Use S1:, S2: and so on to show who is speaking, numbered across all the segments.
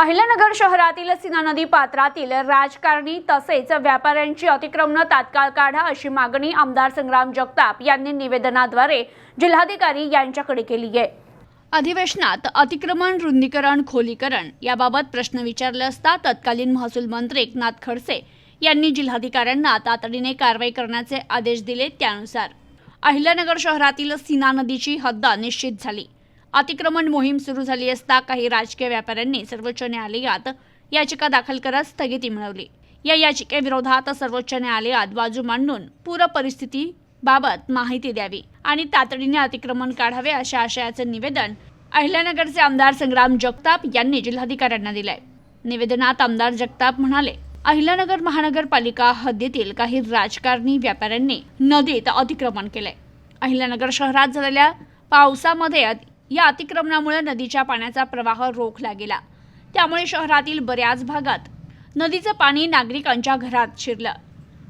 S1: अहिल्यानगर शहरातील सीना नदी पात्रातील राजकारणी तसेच व्यापाऱ्यांची अतिक्रमणं तात्काळ काढा अशी मागणी आमदार संग्राम जगताप यांनी निवेदनाद्वारे जिल्हाधिकारी यांच्याकडे केली आहे. अधिवेशनात अतिक्रमण रुंदीकरण खोलीकरण याबाबत प्रश्न विचारले असता तत्कालीन महसूल मंत्री एकनाथ खडसे यांनी जिल्हाधिकाऱ्यांना तातडीने कारवाई करण्याचे आदेश दिले त्यानुसार. अहिल्यानगर शहरातील सीना नदीची हद्द निश्चित झाली. अतिक्रमण मोहीम सुरू झाली असता काही राजकीय व्यापाऱ्यांनी सर्वोच्च न्यायालयात याचिका दाखल करत स्थगिती मिळवली. या याचिकेविरोधात सर्वोच्च न्यायालयात बाजू मांडून पूर परिस्थिती बाबत माहिती द्यावी आणि तातडीने अतिक्रमण काढावे अशा आशयाचे निवेदन अहिल्यानगरचे आमदार संग्राम जगताप यांनी जिल्हाधिकाऱ्यांना दिलंय. निवेदनात आमदार जगताप म्हणाले अहिल्यानगर महानगरपालिका हद्दीतील काही राजकारणी व्यापाऱ्यांनी नदीत अतिक्रमण केलंय. अहिल्यानगर शहरात झालेल्या पावसामध्ये या अतिक्रमणामुळे नदीच्या पाण्याचा प्रवाह रोखला गेला. त्यामुळे शहरातील बऱ्याच भागात नदीचं पाणी नागरिकांच्या घरात शिरलं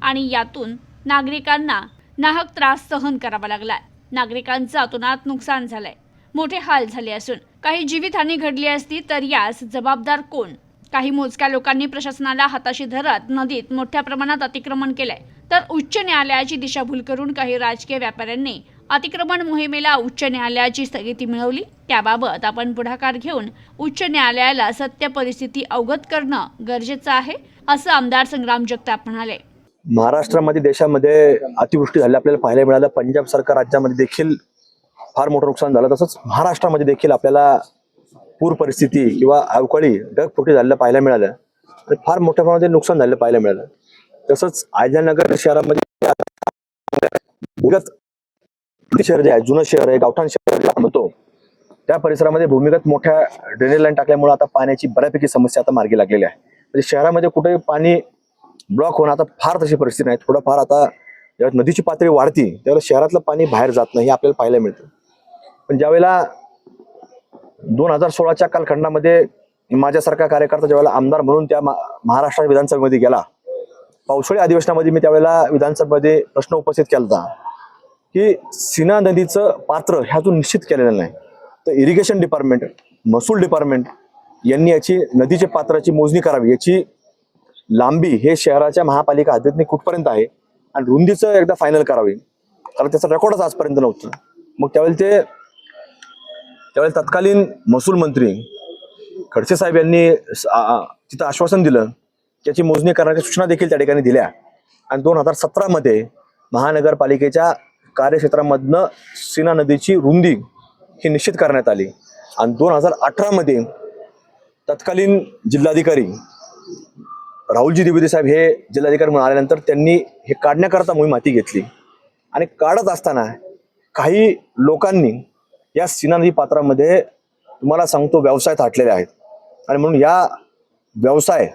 S1: आणि यातून नागरिकांना नाहक त्रास सहन करावा लागला नागरिकांचं अतोनात नुकसान झालंय. मोठे हाल झाले असून काही जीवितहानी घडली असती तर यास जबाबदार कोण? काही मोजक्या लोकांनी प्रशासनाला हाताशी धरत नदीत मोठ्या प्रमाणात अतिक्रमण केलंय. तर उच्च न्यायालयाची दिशाभूल करून काही राजकीय व्यापाऱ्यांनी अतिक्रमण मोहिमेला उच्च न्यायालयाची स्थगिती मिळवली. त्याबाबत आपण पुढाकार घेऊन उच्च न्यायालयाला सत्य परिस्थिती अवगत करणं गरजेचं आहे असं आमदार संग्राम जगताप म्हणाले.
S2: महाराष्ट्रामध्ये देशामध्ये अतिवृष्टी झाली आपल्याला पाहायला मिळालं पंजाब सरकार राज्यामध्ये देखील फार मोठं नुकसान झालं. तसंच महाराष्ट्रामध्ये देखील आपल्याला पूर परिस्थिती किंवा अवकाळी ढगफुटी झालेलं पाहायला मिळालं. आणि फार मोठ्या प्रमाणात नुकसान झालेलं पाहायला मिळालं. तसंच अहिल्यानगर शहरामध्ये शहर जे आहे जुनं शहर आहे गावठाण शहर म्हणतो त्या परिसरामध्ये भूमिगत मोठ्या ड्रेनेज लाईन टाकल्यामुळे आता पाण्याची बऱ्यापैकी समस्या आता मार्गी लागलेली आहे म्हणजे शहरामध्ये कुठे पाणी ब्लॉक होणं आता फार तशी परिस्थिती नाही. थोडंफार आता जेव्हा नदीची पातळी वाढती त्यावेळेला शहरातलं पाणी बाहेर जात नाही हे आपल्याला पाहायला मिळतं. पण ज्यावेळेला दोन हजार सोळाच्या कालखंडामध्ये माझ्यासारखा कार्यकर्ता ज्यावेळेला आमदार म्हणून त्या महाराष्ट्र विधानसभेमध्ये गेला पावसाळी अधिवेशनामध्ये मी त्यावेळेला विधानसभेमध्ये प्रश्न उपस्थित केला होता. की सीना नदीचं पात्र ह्यातून निश्चित केलेलं नाही. तर इरिगेशन डिपार्टमेंट महसूल डिपार्टमेंट यांनी याची नदीच्या पात्राची मोजणी करावी. याची लांबी हे शहराच्या महापालिका हद्दीतनी कुठपर्यंत आहे? आणि रुंदीचं एकदा फायनल करावी. कारण त्याचा रेकॉर्डच आजपर्यंत नव्हतं. मग त्यावेळी ते त्यावेळी तत्कालीन महसूल मंत्री खडसे साहेब यांनी तिथं आश्वासन दिलं. त्याची मोजणी करण्याच्या सूचना देखील त्या ठिकाणी दिल्या. आणि दोन हजार सतरामध्ये महानगरपालिकेच्या कार्यक्षेत्रामधनं सीना नदीची रुंदी ही निश्चित करण्यात आली. आणि दोन हजार अठरामध्ये तत्कालीन जिल्हाधिकारी राहुलजी द्विवेदी साहेब हे जिल्हाधिकारी म्हणून आल्यानंतर त्यांनी हे काढण्याकरता मोहीम हाती घेतली. आणि काढत असताना काही लोकांनी या सीना नदी पात्रामध्ये तुम्हाला सांगतो व्यवसाय थाटलेले आहेत. आणि म्हणून या व्यवसाय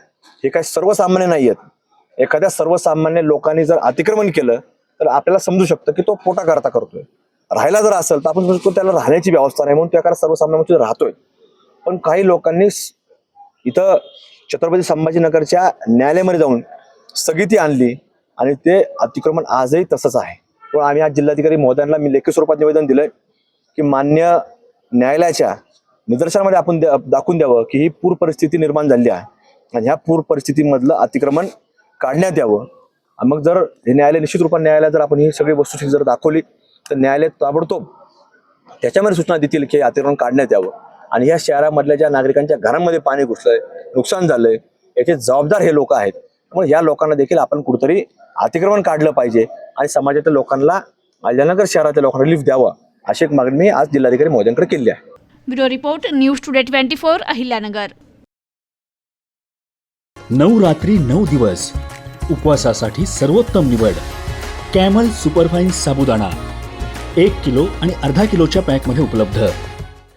S2: हे काही सर्वसामान्य नाही आहेत एखाद्या सर्वसामान्य लोकांनी जर अतिक्रमण केलं तर आपल्याला समजू शकतं की तो पोटा करता करतोय. राहायला जर असेल तर आपण म्हणतो त्याला राहण्याची व्यवस्था नाही म्हणून त्या सर्वसामान्य माणूस राहतोय. पण काही लोकांनी इथं छत्रपती संभाजीनगरच्या न्यायालयामध्ये जाऊन स्थगिती आणली आणि ते अतिक्रमण आजही तसंच आहे. पण आम्ही आज जिल्हाधिकारी महोदयांना मी लेखी स्वरूपात निवेदन दिलंय की मान्य न्यायालयाच्या निदर्शनामध्ये आपण द्या- दाखवून द्यावं की ही पूर परिस्थिती निर्माण झाली आहे. आणि ह्या पूर परिस्थितीमधलं अतिक्रमण काढण्यात यावं. मग जर हे न्यायालय निश्चित रूपाने न्यायालयात जर आपण ही सगळी वस्तुस्थिती जर दाखवली तर न्यायालय ताबडतोब त्याच्यामध्ये सूचना देतील की अतिक्रमण काढण्यात यावं. आणि या शहरामधल्या ज्या नागरिकांच्या घरांमध्ये पाणी घुसलंय नुकसान झालंय याचे जबाबदार हे लोक आहेत. त्यामुळे या लोकांना देखील आपण कुठेतरी अतिक्रमण काढलं पाहिजे आणि समाजातील लोकांना अहिल्यानगर शहरातील लोकांना रिलीफ द्यावा अशी एक मागणी मी आज जिल्हाधिकारी महोदयांकडे केली आहे.
S1: Bureau report news today twenty four Ahilyanagar.
S3: नऊ रात्री नऊ दिवस उपवासासाठी सर्वोत्तम निवड. Camel superfine sabudana. एक किलो आणि अर्धा किलोच्या पॅकमध्ये उपलब्ध.